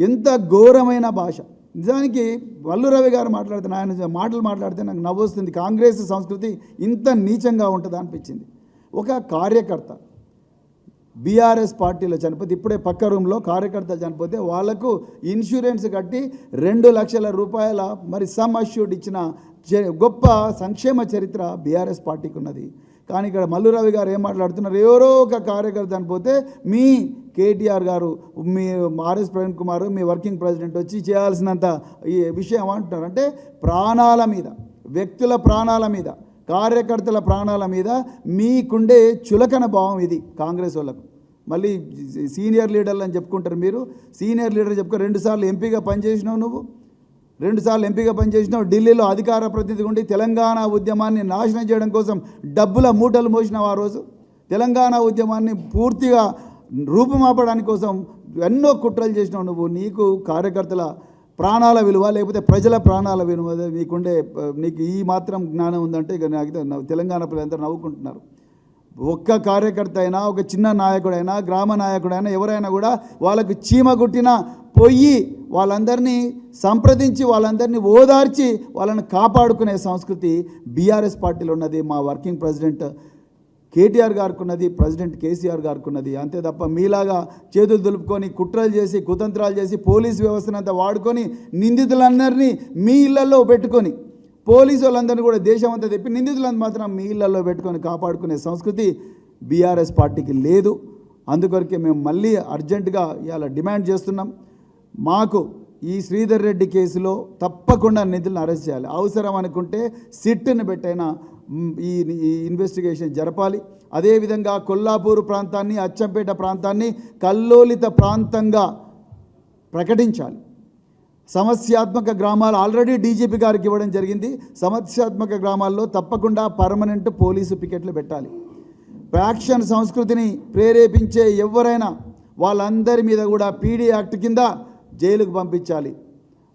ఎంత ఘోరమైన భాష. నిజానికి వల్లు రవి గారు మాట్లాడుతున్న ఆయన మాటలు మాట్లాడితే నాకు నవ్వొస్తుంది కాంగ్రెస్ సంస్కృతి ఇంత నీచంగా ఉంటుందా అనిపించింది. ఒక కార్యకర్త బీఆర్ఎస్ పార్టీలో చనిపోతే ఇప్పుడే పక్క రూమ్లో కార్యకర్తలు చనిపోతే వాళ్ళకు ఇన్సూరెన్స్ కట్టి రెండు లక్షల రూపాయల మరి సమ్ అష్యూర్డ్ ఇచ్చిన చే- గొప్ప సంక్షేమ చరిత్ర బీఆర్ఎస్ పార్టీకి ఉన్నది. కానీ ఇక్కడ మల్లురావి గారు ఏం మాట్లాడుతున్నారు? ఎవరో ఒక కార్యకర్త చనిపోతే మీ కేటీఆర్ గారు మీ ఆర్ఎస్ ప్రవీణ్ కుమార్ మీ వర్కింగ్ ప్రెసిడెంట్ వచ్చి చేయాల్సినంత ఈ విషయం ఏమంటున్నారు అంటే ప్రాణాల మీద వ్యక్తుల ప్రాణాల మీద కార్యకర్తల ప్రాణాల మీద మీకుండే చులకన భావం ఇది కాంగ్రెస్ వాళ్ళకు. మళ్ళీ సీనియర్ లీడర్లు అని చెప్పుకుంటారు మీరు. సీనియర్ లీడర్ చెప్పుకో రెండుసార్లు ఎంపీగా పనిచేసినావు నువ్వు. రెండుసార్లు ఎంపీగా పనిచేసినావు ఢిల్లీలో అధికార ప్రతినిధి ఉండి తెలంగాణ ఉద్యమాన్ని నాశనం చేయడం కోసం డబ్బుల మూటలు మోసినావు ఆ రోజు. తెలంగాణ ఉద్యమాన్ని పూర్తిగా రూపుమాపడానికి కోసం ఎన్నో కుట్రలు చేసినావు నువ్వు. నీకు కార్యకర్తల ప్రాణాల విలువ లేకపోతే ప్రజల ప్రాణాల విలువ నీకుండే నీకు ఈ మాత్రం జ్ఞానం ఉందంటే ఇక నాకు తెలంగాణ ప్రజలందరూ నవ్వుకుంటున్నారు. ఒక్క కార్యకర్త అయినా ఒక చిన్న నాయకుడైనా గ్రామ నాయకుడైనా ఎవరైనా కూడా వాళ్ళకు చీమ కుట్టిన పొయ్యి వాళ్ళందరినీ సంప్రదించి వాళ్ళందరినీ ఓదార్చి వాళ్ళని కాపాడుకునే సంస్కృతి బీఆర్ఎస్ పార్టీలో ఉన్నది. మా వర్కింగ్ ప్రెసిడెంట్ కేటీఆర్ గారికి ఉన్నది ప్రెసిడెంట్ కేసీఆర్ గారికి ఉన్నది అంతే తప్ప మీలాగా చేతులు దులుపుకొని కుట్రలు చేసి కుతంత్రాలు చేసి పోలీస్ వ్యవస్థనంతా వాడుకొని నిందితులందరినీ మీ ఇళ్ళలో పెట్టుకొని పోలీసు వాళ్ళందరినీ కూడా దేశం అంతా తెప్పి నిందితులంతా మాత్రం మీ ఇళ్ళలో పెట్టుకొని కాపాడుకునే సంస్కృతి బీఆర్ఎస్ పార్టీకి లేదు. అందుకొరకే మేము మళ్ళీ అర్జెంటుగా ఇవాళ డిమాండ్ చేస్తున్నాం. మాకు ఈ శ్రీధర్ రెడ్డి కేసులో తప్పకుండా నిధులను అరెస్ట్ చేయాలి. అవసరం అనుకుంటే సిట్ని పెట్టైనా ఈ ఈ ఇన్వెస్టిగేషన్ జరపాలి. అదేవిధంగా కొల్లాపూరు ప్రాంతాన్ని అచ్చంపేట ప్రాంతాన్ని కల్లోలిత ప్రాంతంగా ప్రకటించాలి. సమస్యాత్మక గ్రామాలు ఆల్రెడీ డీజీపీ గారికి ఇవ్వడం జరిగింది. సమస్యాత్మక గ్రామాల్లో తప్పకుండా పర్మనెంట్ పోలీసు పికెట్లు పెట్టాలి. ఫ్యాక్షన్ సంస్కృతిని ప్రేరేపించే ఎవరైనా వాళ్ళందరి మీద కూడా పీడీ యాక్ట్ కింద జైలుకు పంపించాలి.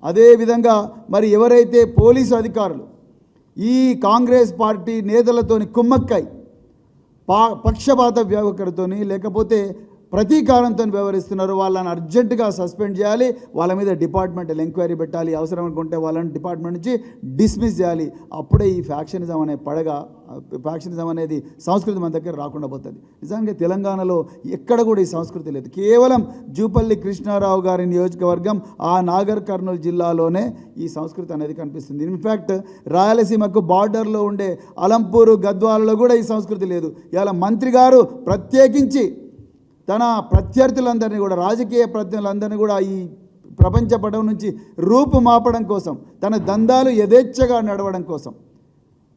అదేవిధంగా మరి ఎవరైతే పోలీసు అధికారులు ఈ కాంగ్రెస్ పార్టీ నేతలతోని కుమ్మక్కై పా పక్షపాత వ్యవకరితోని లేకపోతే ప్రతీకారంతో వ్యవహరిస్తున్నారు. వాళ్ళని అర్జెంటుగా సస్పెండ్ చేయాలి. వాళ్ళ మీద డిపార్ట్మెంటల్ ఎంక్వైరీ పెట్టాలి. అవసరం అనుకుంటే వాళ్ళని డిపార్ట్మెంట్ నుంచి డిస్మిస్ చేయాలి. అప్పుడే ఈ ఫ్యాక్షనిజం అనే పడగ ఫ్యాక్షనిజం అనేది సంస్కృతి మన దగ్గర రాకుండా పోతుంది. నిజంగా తెలంగాణలో ఎక్కడ కూడా ఈ సంస్కృతి లేదు. కేవలం జూపల్లి కృష్ణారావు గారి నియోజకవర్గం ఆ నాగర్ కర్నూలు జిల్లాలోనే ఈ సంస్కృతి అనేది కనిపిస్తుంది. ఇన్ఫ్యాక్ట్ రాయలసీమకు బార్డర్లో ఉండే అలంపూరు గద్వాలలో కూడా ఈ సంస్కృతి లేదు. ఇలా మంత్రి గారు ప్రత్యేకించి తన ప్రత్యర్థులందరినీ కూడా రాజకీయ ప్రత్యర్థులందరినీ కూడా ఈ ప్రపంచ పటం నుంచి రూపుమాపడం కోసం తన దందాలు యథేచ్ఛగా నడవడం కోసం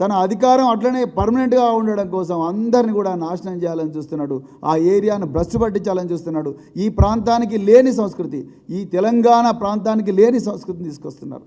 తన అధికారం అట్లనే పర్మనెంట్గా ఉండడం కోసం అందరిని కూడా నాశనం చేయాలని చూస్తున్నాడు. ఆ ఏరియాను భ్రష్టు పట్టించాలని చూస్తున్నాడు. ఈ ప్రాంతానికి లేని సంస్కృతి ఈ తెలంగాణ ప్రాంతానికి లేని సంస్కృతిని తీసుకొస్తున్నారు.